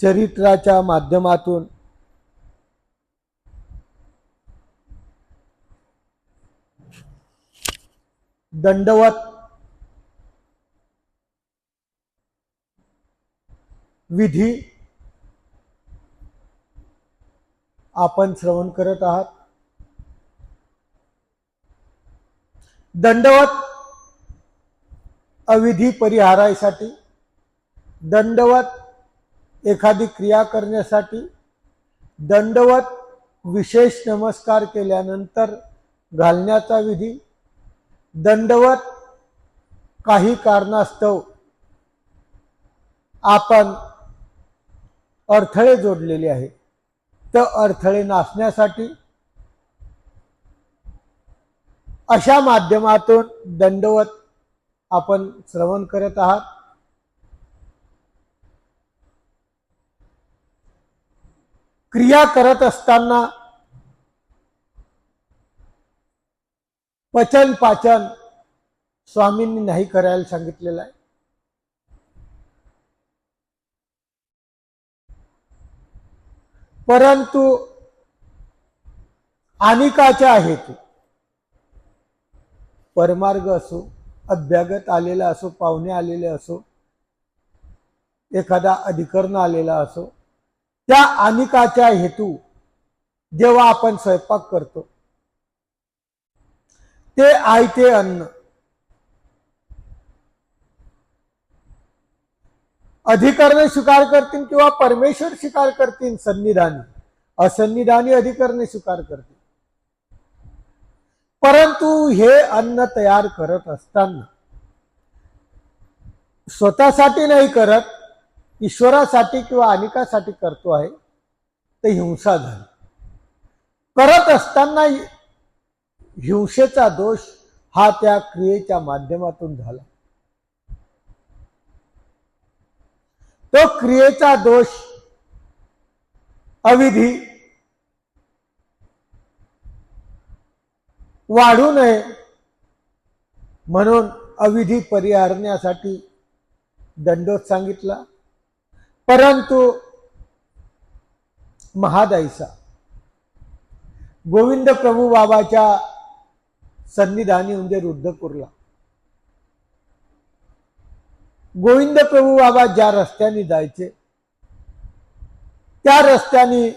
चरित्राच्या माध्यमातून दंडवत विधी आपण श्रवण करत आहात. दंडवत अविधी परिहारासाठी दंडवत एखादी क्रिया करण्यासाठी दंडवत विशेष नमस्कार केल्यानंतर घालण्याचा विधी दंडवत काही कारणास्तव आपण अडथळे जोडलेले आहेत. तर अडथळे नाचण्यासाठी अशा माध्यमातून दंडवत आपण श्रवण करत आहात. क्रिया करत असताना पचन पाचन स्वामींनी नाही करायला सांगितलेलं आहे. परंतु अनिकाच्या हेतू परमार्ग असो अभ्यागत आलेला असो पाहुणे आलेले असो एखादा अधिकरण आलेला असो त्या अनिकाच्या हेतू जेव्हा आपण स्वयंपाक करतो ते आयते अन्न. अधिकरणे स्वीकार करतील किंवा परमेश्वर स्वीकार करतील सन्निधानी. असन्निधानी अधिकरणे स्वीकार करतील. परंतु हे अन्न तयार करत असताना स्वतःसाठी नाही करत ईश्वरासाठी किंवा अनेकासाठी करतो आहे ते हिंसा झाली. करत असताना हिंसेचा दोष हा त्या क्रियेच्या माध्यमातून झाला. तो क्रियेचा दोष अविधी वाढू नये म्हणून अविधी परिहारण्यासाठी दंडोत सांगितला. परंतु महादाईसा गोविंद प्रभू बाबाच्या सन्निधानी म्हणजे रुद्धपूरला गोविंद प्रभू बाबा ज्या रस्त्याने जायचे त्या रस्त्याने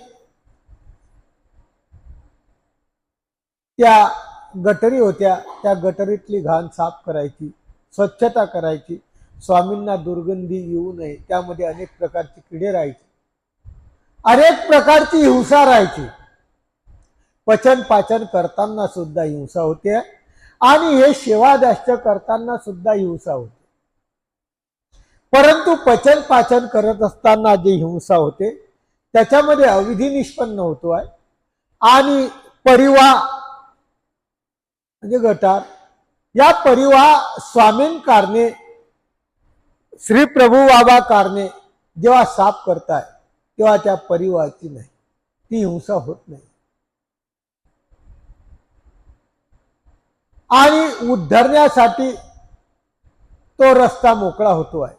त्या गटरी होत्या त्या गटरीतली घाण साफ करायची स्वच्छता करायची. स्वामींना दुर्गंधी येऊ नये त्यामध्ये अनेक प्रकारची किडे राहायची. अनेक प्रकारची हिंसा राहायची. पचन पाचन करताना सुद्धा हिंसा होते आणि हे सेवादाश्य करताना सुद्धा हिंसा होते परंतु पचन पाचन करत असताना जी हिंसा होते त्याच्यामध्ये अविधी निष्पन्न होतो आहे. आणि परिवा म्हणजे गटार. या परिवार स्वामीन कारणे श्री प्रभू बाबा कारणे जेव्हा साफ करताय तेव्हा त्या परिवाराची नाही. ती हिंसा होत नाही. आणि उद्धरण्यासाठी तो रस्ता मोकळा होतो आहे.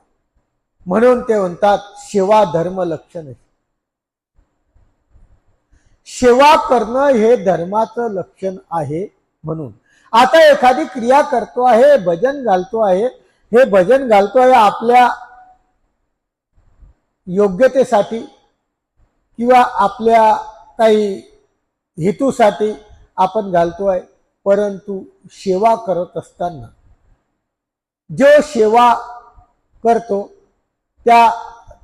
म्हणून ते म्हणतात सेवा धर्म लक्षण सेवा करणं हे धर्माचं लक्षण आहे म्हणून. आता एखादी क्रिया करतो आहे भजन घालतो आहे हे भजन घालतो आहे आपल्या योग्यतेसाठी किंवा आपल्या काही हेतूसाठी आपण घालतो आहे परंतु सेवा करत असताना. जो सेवा करतो त्या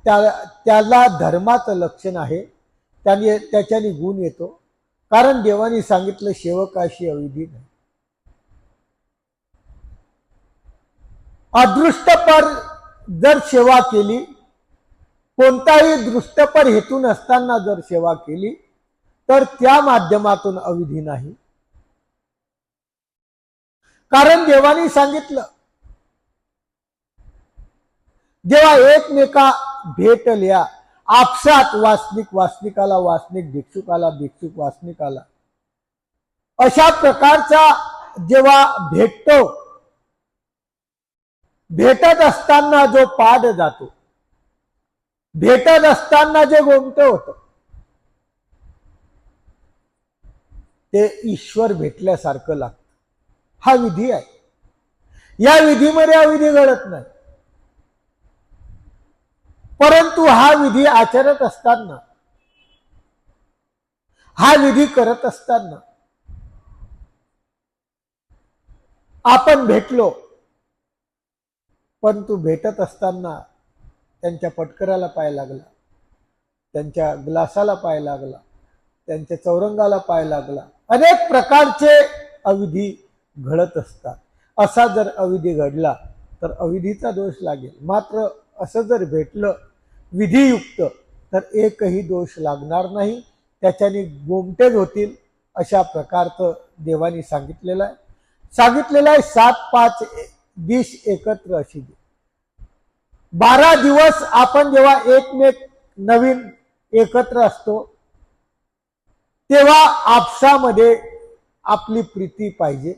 त्याला धर्माचं लक्षण आहे त्याने त्याच्याने गुण येतो. कारण देवाने सांगितलं सेवकाशी अविधी नाही. अदृष्टपर जर सेवा केली कोणताही दृष्टपर हेतू नसताना जर सेवा केली तर त्या माध्यमातून अविधी नाही. कारण देवाने सांगितलं जेव्हा एकमेका भेटल्या आपसात वासनिक वासनिकाला वासनिक भिक्षुकाला भिक्षुक वासनिकाला अशा प्रकारचा जेव्हा भेटतो भेटत असताना जो पाड जातो भेटत असताना जे गोमट होत ते ईश्वर भेटल्यासारखं लागतं. हा विधी आहे. या विधीमध्ये अविधी घडत नाही. परंतु हा विधी आचरत असताना हा विधी करत असताना आपण भेटलो परंतु भेटत असताना त्यांच्या पटकऱ्याला पाय लागला. त्यांच्या ग्लासाला पाय लागला. त्यांच्या चौरंगाला पाय लागला. अनेक प्रकारचे अविधी घडत असतात. असा जर अविधी घडला तर अविधीचा दोष लागेल. मात्र असं जर भेटलं विधियुक्त तर एकही दोष लागणार नाही. त्याच्याने गोमटेज होतील अशा प्रकारचं देवानी सांगितलेलं आहे. सांगितलेलं आहे सात पाच दिश एकत्र अशी दे. बारा दिवस आपण जेव्हा एकमेक नवीन एकत्र असतो तेव्हा आपसामध्ये आपली प्रीती पाहिजे.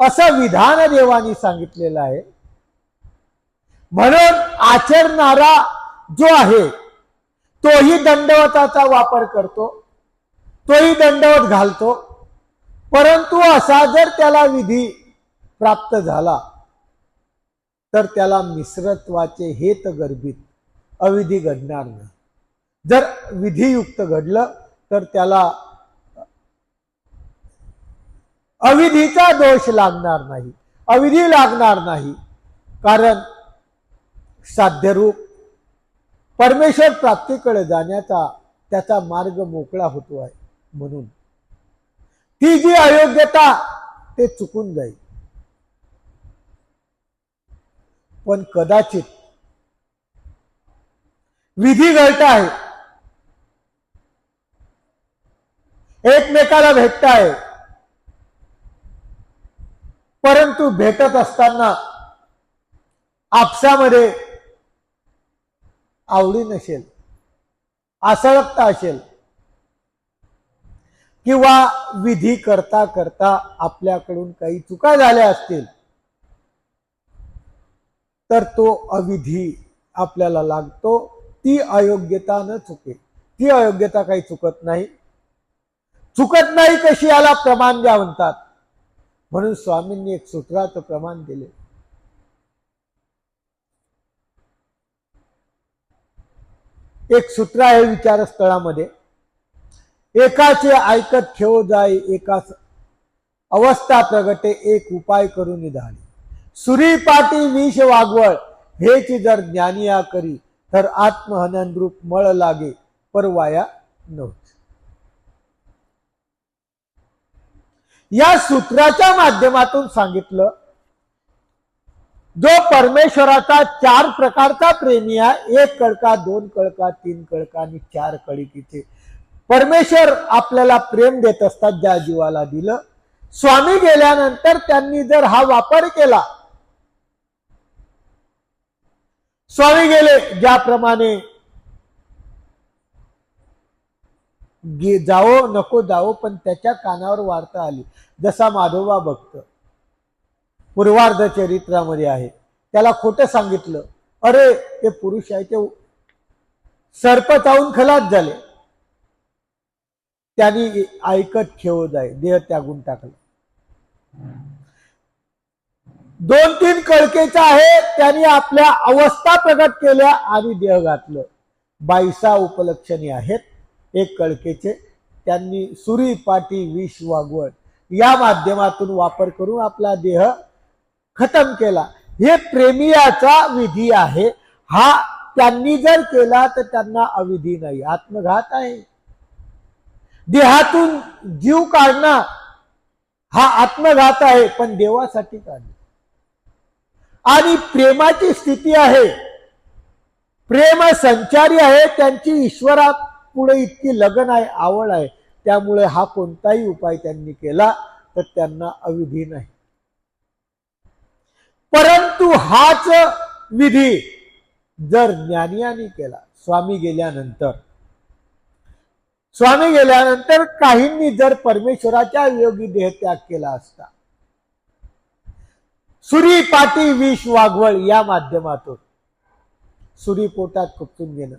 असं विधान देवानी सांगितलेलं आहे. म्हणून आचरणारा जो आहे तोही दंडवताचा वापर करतो तोही दंडवत घालतो. परंतु असा जर त्याला विधी प्राप्त झाला तर त्याला मिश्रत्वाचे हेत गर्भित अविधी घडणार नाही. जर विधियुक्त घडलं तर त्याला अविधीचा दोष लागणार नाही. अविधी लागणार नाही. कारण साध्यरूप परमेश्वर प्राप्तीकडे जाण्याचा त्याचा मार्ग मोकळा होतो आहे म्हणून. ती जी अयोग्यता ते चुकून जाईल. पण कदाचित विधी घडत आहे. एकमेकाला भेटत आहे. परंतु भेटत असताना आपसामध्ये आवडी नसेल आसळकता असेल किंवा विधी करता करता आपल्याकडून काही चुका झाल्या असतील तर तो अविधी आपल्याला लागतो. ती अयोग्यता न चुके. ती अयोग्यता काही चुकत नाही. चुकत नाही कशी याला प्रमाण द्या म्हणतात. म्हणून स्वामींनी एक सूत्राचं प्रमाण दिले. एक सूत्र आहे विचारस्थळामध्ये. एकाचे ऐकत ठेव जाई एकाच अवस्था प्रगटे एक उपाय करून निधाने. सुरीपाटी विष वागवळ हेच जर ज्ञानिया करी तर आत्महननरूप मळ लागे परवाया नव्हते. या सूत्राच्या माध्यमातून सांगितलं जो परमेश्वराचा चार प्रकारचा प्रेमी आहे एक कळका दोन कळका तीन कळका आणि चार कळीकीचे परमेश्वर आपल्याला प्रेम देत असतात ज्या जीवाला दिलं. स्वामी गेल्यानंतर त्यांनी जर हा वापर केला स्वामी गेले ज्याप्रमाणे गे जावो नको जावो पण त्याच्या कानावर वार्ता आली. जसा माधोबा भक्त पूर्वार्ध चरित्रामध्ये आहे. त्याला खोटं सांगितलं. अरे ते पुरुष आहे ते सर्प चावून खलास झाले. त्यांनी ऐकत खेळ जाय. देह त्यागून टाकला. दोन तीन कळकेचा आहे त्यांनी आपल्या अवस्था प्रगट केल्या आणि देह घातलं. बाईसा उपलक्षणी आहेत. एक कळकेचे त्यांनी सुरी पाटी विष वागवड या माध्यमातून वापर करून आपला देह खतम केला. हे प्रेमियाचा विधी आहे. हा त्यांनी जर केला तर त्यांना अविधी नाही आत्मघात आहे. देहातून जीव काढणं हा आत्मघात आहे पण देवासाठी काढणं. आणि प्रेमाची स्थिती आहे. प्रेम संचारी आहे त्यांची ईश्वरा पुढे इतकी लगन आहे आवड आहे. त्यामुळे हा कोणताही उपाय त्यांनी केला तर त्यांना अविधी नाही. परंतु हाच विधी जर ज्ञानियांनी केला स्वामी गेल्यानंतर. स्वामी गेल्यानंतर काहींनी जर परमेश्वराच्या योगी देह त्याग केला असता सुरी पाटी विष वाघवळ या माध्यमातून. सुरी पोटात खुपसून घेणं.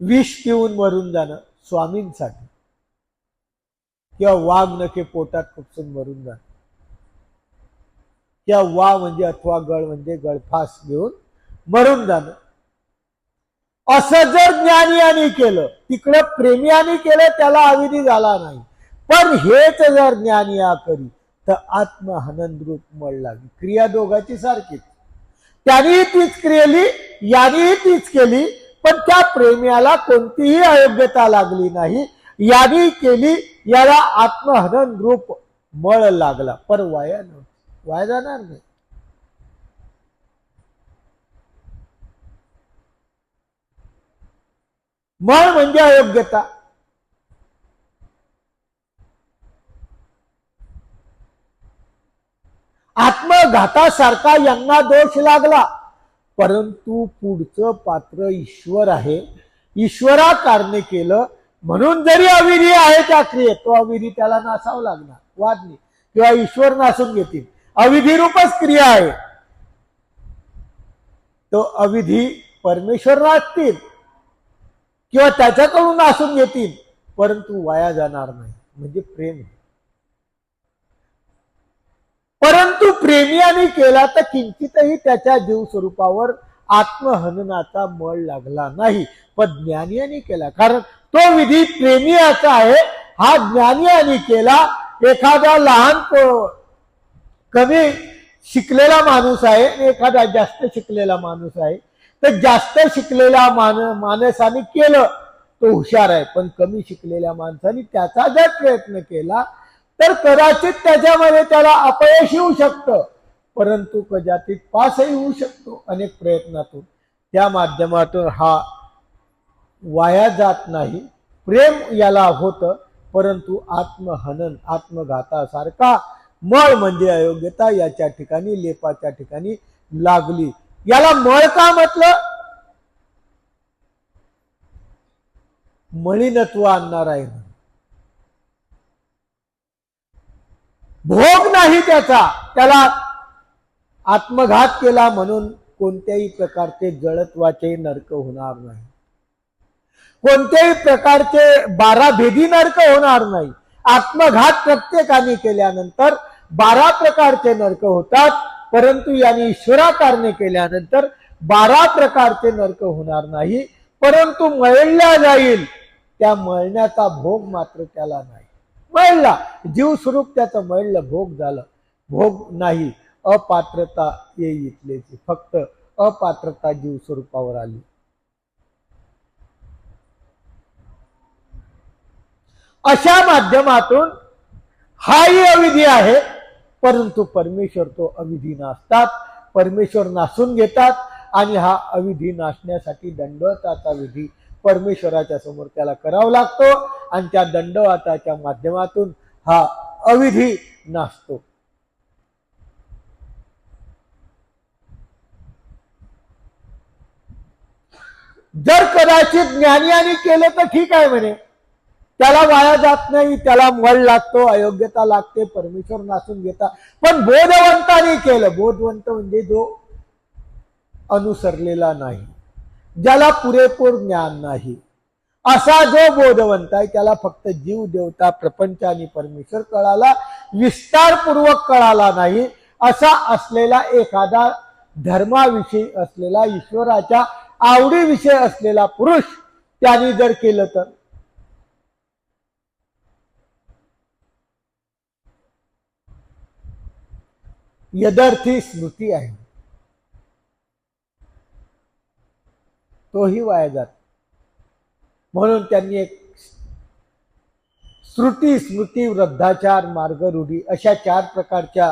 विष पिऊन मरून जाणं स्वामींसाठी. किंवा वाघ नखे पोटात खुपसून मरून जाणं. किंवा वा म्हणजे अथवा गळ म्हणजे गळफास घेऊन मरून जाणं. असं जर ज्ञानियानी केलं तिकडं प्रेमियानी केलं त्याला अविधी झाला नाही. पण हेच जर ज्ञानिया करी तर आत्महनन रूप मळ लागली. क्रिया दोघाची सारखीच त्यानेही तीच क्रियेली यानेही तीच केली पण त्या प्रेमियाला कोणतीही अयोग्यता लागली नाही. याने केली याला आत्महनन रूप मळ लागला. पर वाया नव्हती वाया जाणार नाही. मळ म्हणजे अयोग्यता. आत्मघातासारखा यांना दोष लागला. परंतु पुढचं पात्र ईश्वर आहे. ईश्वरा कारणे केलं. म्हणून जरी अविधी आहे त्या क्रियेत तो अविधी त्याला नासावं लागणार. वाद नाही. किंवा ईश्वर नासून घेतील. अविधी रूपच क्रिया आहे. तो अविधी परमेश्वर नाचतील किंवा त्याच्याकडून नासून घेतील. परंतु वाया जाणार नाही. म्हणजे प्रेम आहे. परंतु प्रेमियाने केला तर किंचितही त्याच्या जीव स्वरूपावर आत्महननाचा मळ लागला नाही. पण ज्ञानियाने केला. कारण तो विधी प्रेमियाचा आहे. हा ज्ञानियाने केला. एखादा लहान कमी शिकलेला माणूस आहे एखादा जास्त शिकलेला माणूस आहे. तर जास्त शिकलेल्या मान माणसाने केलं तो हुशार आहे. पण कमी शिकलेल्या माणसाने त्याचा जर प्रयत्न केला तर कदाचित त्याच्यामध्ये त्याला अपयश येऊ शकतं. परंतु कदाचित पासही होऊ शकतो अनेक प्रयत्नातून. त्या माध्यमातून हा वाया जात नाही. प्रेम याला होतं परंतु आत्महनन आत्मघातासारखा मळ म्हणजे अयोग्यता याच्या ठिकाणी लेपाच्या ठिकाणी लागली. याला मळ का म्हटलं? मलिनत्व आणणार आहे म्हणून. भोग नाही त्याचा. त्याला आत्मघात केला म्हणून कोणत्याही प्रकारचे जळत्वाचे नरक होणार नाही. कोणत्याही प्रकारचे बारा भेदी नरक होणार नाही. आत्मघात प्रत्येकाने केल्यानंतर बारा प्रकारचे नरक होतात. परंतु यांनी ईश्वराकारणे केल्यानंतर बारा प्रकारचे नरक होणार नाही. परंतु मळल्या जाईल. त्या मळण्याचा भोग मात्र त्याला नाही. मळला. जीव स्वरूप त्याचं मळलं भोग झालं. भोग नाही अपात्रता येईल फक्त अपात्रता जीव स्वरूपावर आली. अशा माध्यमातून हाही अविधी आहे. परंतु परमेश्वर तो अविधी नासतात. परमेश्वर नासून घेतात आणि हा अविधी नाशण्यासाठी दंडवताचा विधी परमेश्वराच्या समोर त्याला करावा लागतो. आणि त्या दंडवाताच्या माध्यमातून हा अविधी नासतो जर कदाचित ज्ञानी केलं तर ठीक आहे म्हणे. त्याला वाया जात नाही त्याला मळ लागतो अयोग्यता लागते परमेश्वर नासून घेता. पण बोधवंताने केलं. बोधवंत म्हणजे जो अनुसरलेला नाही ज्याला पुरेपूर ज्ञान नाही. असा जो बोधवंत आहे त्याला फक्त जीव देवता प्रपंच आणि परमेश्वर कळाला विस्तारपूर्वक कळाला नाही. असा असलेला एखादा धर्माविषयी असलेला ईश्वराच्या आवडीविषयी असलेला पुरुष त्यांनी जर केलं तर? यदर्थी स्मृती आहे. तोही वाया जातो म्हणून त्यांनी एक श्रुती स्मृती वृद्धाचार मार्ग रूढी अशा चार प्रकारच्या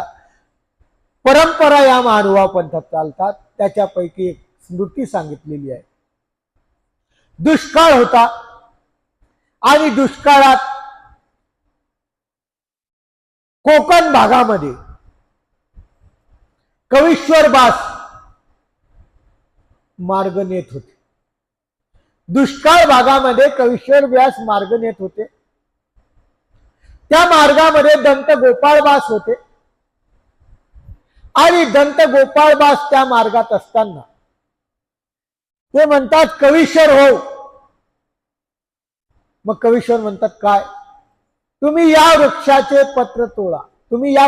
परंपरा या मानवा पंथात चालतात. त्याच्यापैकी एक स्मृती सांगितलेली आहे. दुष्काळ होता आणि दुष्काळात कोकण भागामध्ये कविश्वर बास मार्ग नेत होते. दुष्काळ भागामध्ये कविश्वर व्यास मार्ग नेत होते. त्या मार्गामध्ये दंत गोपाळबास होते. आणि दंत गोपाळबास त्या मार्गात असताना ते म्हणतात कविश्वर हो. मग कविश्वर म्हणतात काय? तुम्ही या वृक्षाचे पत्र तोडा. तुम्ही या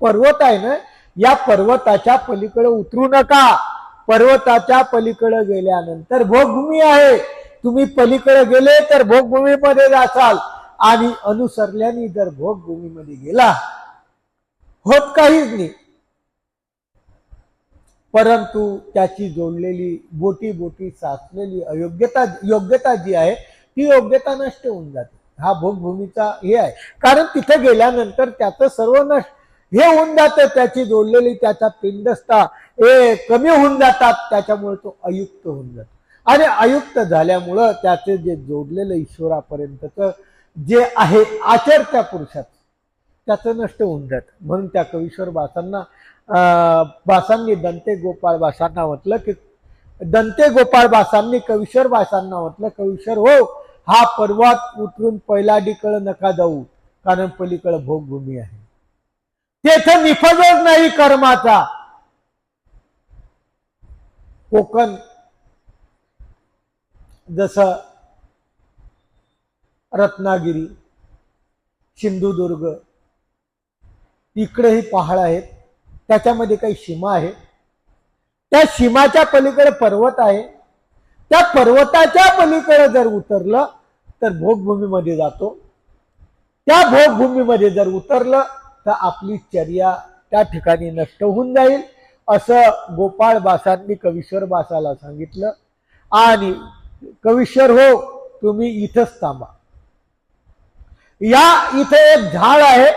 पर्वत आहे ना या पर्वताच्या पलीकडे उतरू नका. पर्वताच्या पलीकडे गेल्यानंतर भोगभूमी आहे. तुम्ही पलीकडे गेले तर भोगभूमीमध्ये जासाल. आणि अनुसरल्याने जर भोगभूमीमध्ये गेला होत काहीच नाही. परंतु त्याची जोडलेली बोटी बोटी साचलेली अयोग्यता योग्यता जी आहे ती योग्यता नष्ट होऊन जाते. हा भोगभूमीचा हे आहे. कारण तिथे गेल्यानंतर त्याचं सर्व नष्ट हे होऊन जातं त्याची जोडलेली त्याचा पिंडस्ता हे कमी होऊन जातात त्याच्यामुळे तो अयुक्त होऊन जातो. आणि अयुक्त झाल्यामुळं त्याचे जे जोडलेलं ईश्वरापर्यंतच जे आहे आचर त्या पुरुषात त्याचं नष्ट होऊन जातं. म्हणून त्या कवीश्वर बासांना बासांनी दंते गोपाळ बासांना म्हटलं की दंते गोपाळ बासांनी कवीश्वर बासांना म्हटलं कवीश्वर हो हा पर्वत उतरून पैलाडीकडं नका जाऊ कारण पलीकडं भोगभूमी आहे. तेथे निफजच नाही कर्माचा. कोकण जसं रत्नागिरी सिंधुदुर्ग इकडेही पहाड आहेत. त्याच्यामध्ये काही सीमा आहे. त्या सीमाच्या पलीकडे पर्वत आहे. त्या पर्वताच्या पलीकडे जर उतरलं तर भोगभूमीमध्ये जातो. त्या भोगभूमीमध्ये जर उतरलं तर आपली चर्या त्या ठिकाणी नष्ट होऊन जाईल असं गोपाळ बासांनी कवीश्वर बासाला सांगितलं. आणि कवीश्वर हो तुम्ही इथंच थांबा. या इथे एक झाड आहे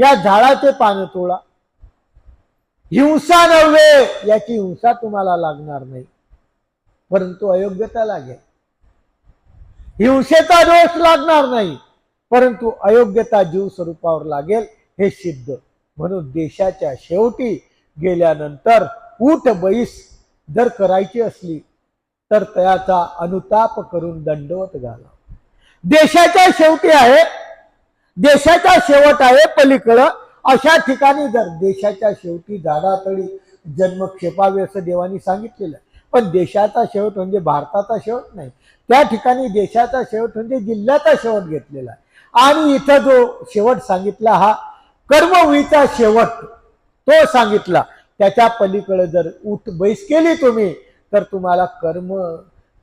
या झाडाचे पानं तोडा. हिंसा नव्हे याची हिंसा तुम्हाला लागणार नाही परंतु अयोग्यता लागेल. हिंसेचा दोष लागणार नाही परंतु अयोग्यता जीव स्वरूपावर लागेल. हे सिद्ध. म्हणून देशाच्या शेवटी गेल्यानंतर ऊट बैस जर करायची असली तर त्याचा अनुताप करून दंडवत घाला. देशाच्या शेवटी आहे देशाचा शेवट आहे पलीकडं. अशा ठिकाणी जर देशाच्या शेवटी झाडातळी जन्म क्षेपावे असं देवानी सांगितलेलं पण देशाचा शेवट म्हणजे भारताचा शेवट नाही. त्या ठिकाणी देशाचा शेवट म्हणजे जिल्ह्याचा शेवट घेतलेला आहे. आणि इथं जो शेवट सांगितला हा कर्मवीचा शेवट तो सांगितला. त्याच्या पलीकडे जर उठ बैस केली तुम्ही तर तुम्हाला कर्म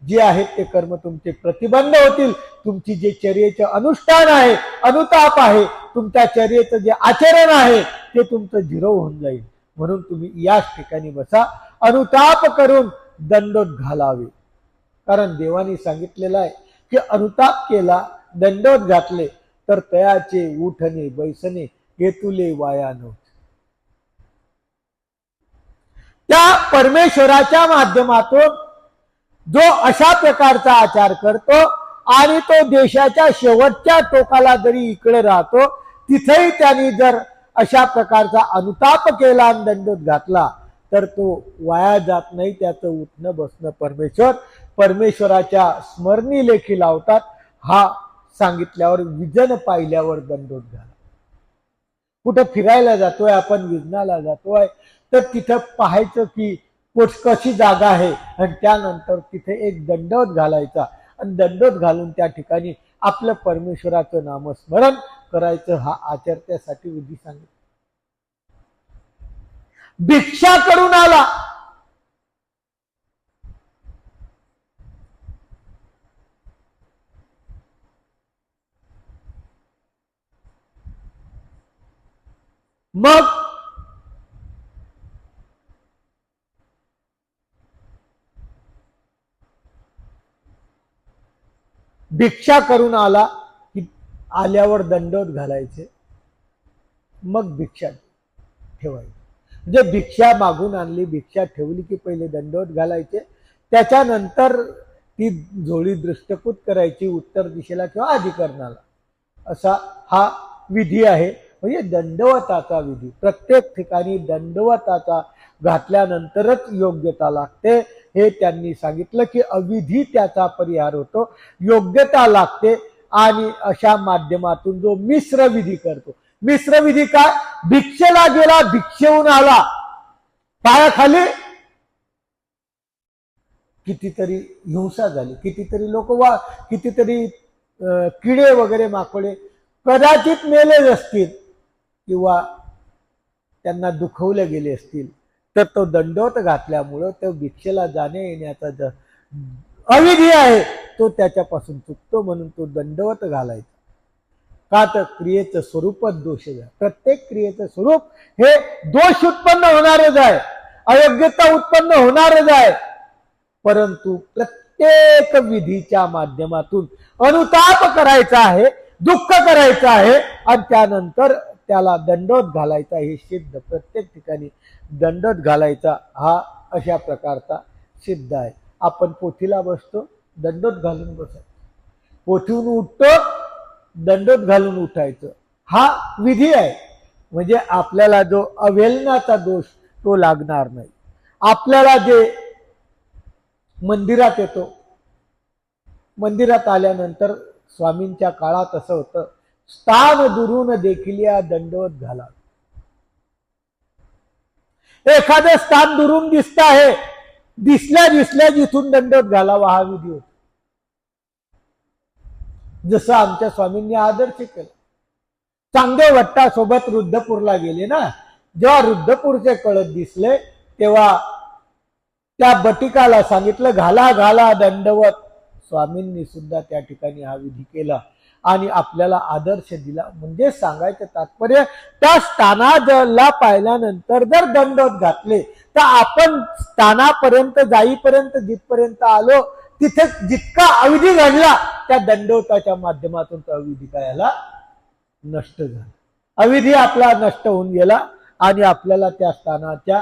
जे आहेत ते कर्म तुमचे प्रतिबंध होतील. तुमची जे चर्येचे अनुष्ठान आहे अनुताप आहे तुमच्या चर्येचं जे आचरण आहे ते तुमचं झिरो होऊन जाईल. म्हणून तुम्ही याच ठिकाणी बसा. अनुताप करून दंडोत घालावे. कारण देवानी सांगितलेलं आहे की अनुताप केला दंडोत घातले तर तयाचे उठणे बैसणे हेतुले वाया नव्हते त्या परमेश्वराच्या माध्यमातून जो अशा प्रकारचा आचार करतो आणि तो देशाच्या शेवटच्या टोकाला जरी इकडे राहतो तिथेही त्यांनी जर अशा प्रकारचा अनुताप केला आणि दंडोत घातला तर तो वाया जात नाही त्याचं उठणं बसणं परमेश्वर परमेश्वराच्या स्मरणी लेखी लावतात. हा सांगितल्यावर विजन पाहिल्यावर दंडोत घाल कुठं फिरायला जातोय आपण विजनाला जातोय तर तिथं पाहायचं की कुठ कशी जागा आहे आणि त्यानंतर तिथे एक दंडवत घालायचा. आणि दंडवत घालून त्या ठिकाणी आपलं परमेश्वराचं नामस्मरण करायचं हा आचरत्यासाठी विधी सांगितलं. भिक्षा करून आला. मग भिक्षा करून आला की आल्यावर दंडोत घालायचे. मग भिक्षा ठेवायची. म्हणजे भिक्षा मागून आणली भिक्षा ठेवली की पहिले दंडोत घालायचे. त्याच्यानंतर ती झोळी दृष्टपूत करायची उत्तर दिशेला किंवा अधिकरणाला. असा हा विधी आहे. म्हणजे दंडवताचा विधी. प्रत्येक ठिकाणी दंडवताचा घातल्यानंतरच योग्यता लागते. हे त्यांनी सांगितलं की अविधी त्याचा परिहार होतो. योग्यता लागते आणि अशा माध्यमातून जो मिश्र विधी करतो. मिश्र विधी काय? भिक्षेला गेला भिक्षेहून आला. पायाखाली कितीतरी हिंसा झाली. कितीतरी लोक वा कितीतरी किडे वगैरे माकोडे कदाचित मेले असतील. किंवा त्यांना दुखवले गेले असतील तर तो दंडवत घातल्यामुळं तो भिक्षेला जाणे येण्याचा ज अविधी आहे तो त्याच्यापासून चुकतो म्हणून तो दंडवत घालायचा. का तर क्रियेचं स्वरूपच दोष प्रत्येक क्रियेचं स्वरूप हे दोष उत्पन्न होणारच आहे. अयोग्यता उत्पन्न होणारच आहे. परंतु प्रत्येक विधीच्या माध्यमातून अनुताप करायचा आहे दुःख करायचं आहे आणि त्यानंतर त्याला दंडोत घालायचा हे सिद्ध. प्रत्येक ठिकाणी दंडोत घालायचा हा अशा प्रकारचा सिद्ध आहे. आपण पोथीला बसतो दंडोत घालून बसायचं. पोथीहून उठतो दंडोत घालून उठायचं. हा विधी आहे. म्हणजे आपल्याला जो अवेलनाचा दोष तो लागणार नाही. आपल्याला जे मंदिरात येतो मंदिरात आल्यानंतर स्वामींच्या काळात असं होतं स्थान दुरून देखील या दंडवत घाला. एखादं स्थान दुरून दिसत आहे दिसल्या दिसल्या जिथून दंडवत घालावा हा विधी होता जसं आमच्या स्वामींनी आदर्श केलं. चांगदेव भट्टासोबत रुद्धपूरला गेले ना जेव्हा रुद्धपूरचे कळत दिसले तेव्हा त्या बटिकाला सांगितलं घाला घाला दंडवत. स्वामींनी सुद्धा त्या ठिकाणी हा विधी केला. आणि आपल्याला आदर्श दिला. म्हणजे सांगायचं तात्पर्य त्या स्थानाला पाहिल्यानंतर जर दंडवत घातले तर आपण स्थानापर्यंत जाईपर्यंत जिथपर्यंत आलो तिथे जितका अविधी घडला त्या दंडवताच्या माध्यमातून तो अविधी काय नष्ट झाला. अविधी आपला नष्ट होऊन गेला आणि आपल्याला त्या स्थानाच्या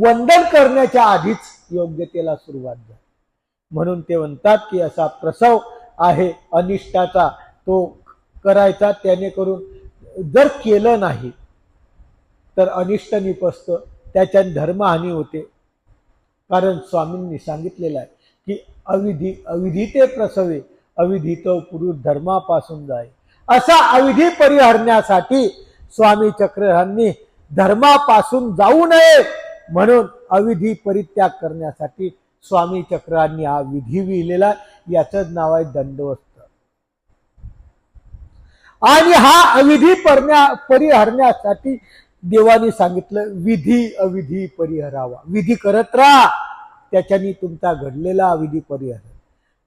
वंदन करण्याच्या आधीच योग्यतेला सुरुवात झाली. म्हणून ते म्हणतात की असा प्रसव आहे अनिष्टाचा तो करायचा त्याने करून जर केलं नाही तर अनिष्ट निपसतं त्याच्यात धर्महानी होते. कारण स्वामींनी सांगितलेलं आहे की अविधी अविधी ते प्रसवे अविधी तो पुरुष धर्मापासून जाय. असा अविधी परिहरण्यासाठी स्वामी चक्रधरांनी धर्मापासून जाऊ नये म्हणून अविधी परित्याग करण्यासाठी स्वामी चक्रांनी हा विधी लिहिलेला याचंच नाव आहे दंडवस्त आणि हा अविधी परण्या परिहरण्यासाठी देवानी सांगितलं विधी अविधी परिहरावा. विधी करत राहा त्याच्यानी तुमचा घडलेला अविधी परिहर.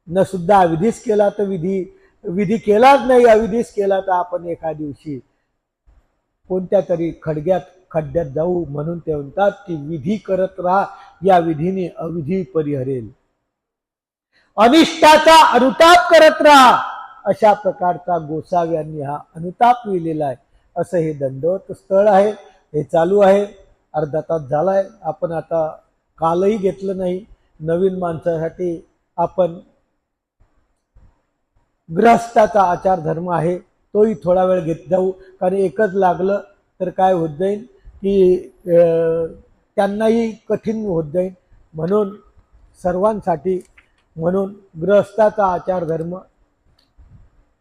न सुद्धा अविधीच केला तर विधी विधी केलाच नाही अविधीच केला तर आपण एका दिवशी कोणत्या तरी खडग्यात खड्ड्यात जाऊ म्हणून ते म्हणतात की विधी करत राहा या विधीने अविधी परिहरेल. अनिष्टाचा अनुताप करत राहा. अशा प्रकारचा गोसाव्यांनी हा अनुताप लिहिलेला आहे. असं हे दंडवत स्थळ आहे. हे चालू आहे. अर्धा तास झालाय. आपण आता कालही घेतलं नाही. नवीन माणसासाठी आपण गृहस्थाचा आचार धर्म आहे. तोही थोडा वेळ घेत जाऊ. कारण एकच लागलं तर काय होत जाईल? की त्यांनाही कठीण होत जाईल. म्हणून सर्वांसाठी म्हणून गृहस्थाचा आचारधर्म